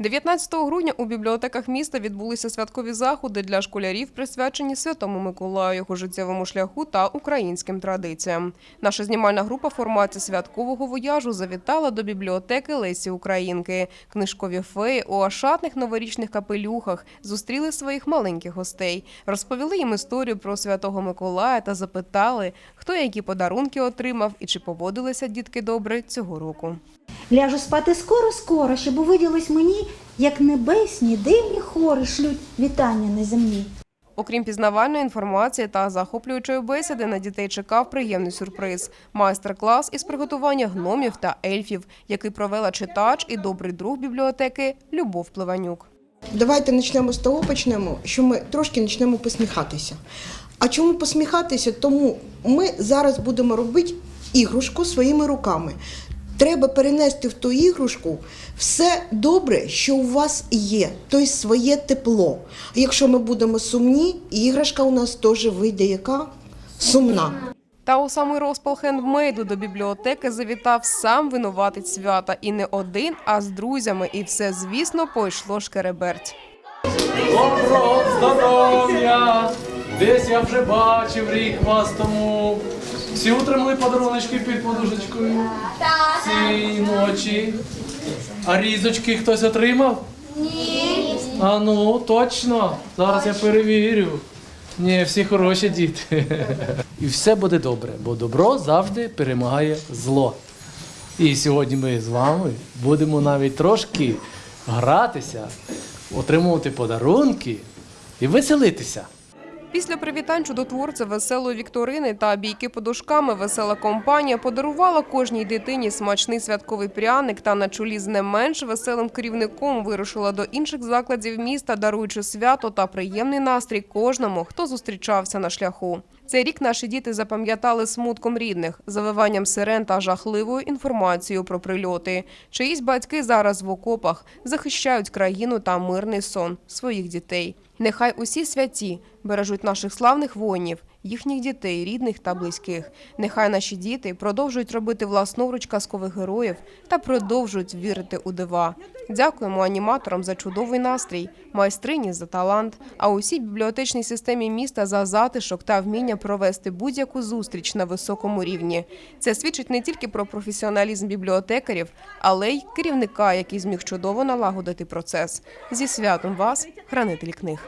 19 грудня у бібліотеках міста відбулися святкові заходи для школярів, присвячені Святому Миколаю, його життєвому шляху та українським традиціям. Наша знімальна група в форматі святкового вояжу завітала до бібліотеки Лесі Українки. Книжкові феї у ошатних новорічних капелюхах зустріли своїх маленьких гостей, розповіли їм історію про Святого Миколая та запитали, хто які подарунки отримав і чи поводилися дітки добре цього року. Ляжу спати скоро-скоро, щоб увиділось мені, як небесні дивні хори шлють вітання на землі. Окрім пізнавальної інформації та захоплюючої бесіди, на дітей чекав приємний сюрприз – майстер-клас із приготування гномів та ельфів, який провела читач і добрий друг бібліотеки Любов Пливанюк. Давайте почнемо з того, почнемо, що ми трошки почнемо посміхатися. А чому посміхатися? Тому ми зараз будемо робити іграшку своїми руками. Треба перенести в ту іграшку все добре, що у вас є, тобто своє тепло. А якщо ми будемо сумні, іграшка у нас теж вийде яка сумна. Та у самий розпал хендмейду до бібліотеки завітав сам винуватець свята. І не один, а з друзями. І все, звісно, пойшло шкереберть. Доброго здоров'я! Десь я вже бачив рік вас тому. Всі утримали подаруночки під подушечкою цієї ночі. А різочки хтось отримав? Ні. А ну, точно. Зараз я перевірю. Ні, всі хороші діти. І все буде добре, бо добро завжди перемагає зло. І сьогодні ми з вами будемо навіть трошки гратися, отримувати подарунки і веселитися. Після привітань чудотворця веселої вікторини та бійки подушками весела компанія подарувала кожній дитині смачний святковий пряник та на чолі з не менш веселим керівником вирушила до інших закладів міста, даруючи свято та приємний настрій кожному, хто зустрічався на шляху. Цей рік наші діти запам'ятали смутком рідних, завиванням сирен та жахливою інформацією про прильоти. Чиїсь батьки зараз в окопах захищають країну та мирний сон своїх дітей. Нехай усі святі бережуть наших славних воїнів, їхніх дітей, рідних та близьких. Нехай наші діти продовжують робити власноруч казкових героїв та продовжують вірити у дива. Дякуємо аніматорам за чудовий настрій, майстрині за талант, а усій бібліотечній системі міста за затишок та вміння провести будь-яку зустріч на високому рівні. Це свідчить не тільки про професіоналізм бібліотекарів, але й керівника, який зміг чудово налагодити процес. Зі святом вас, хранитель книг.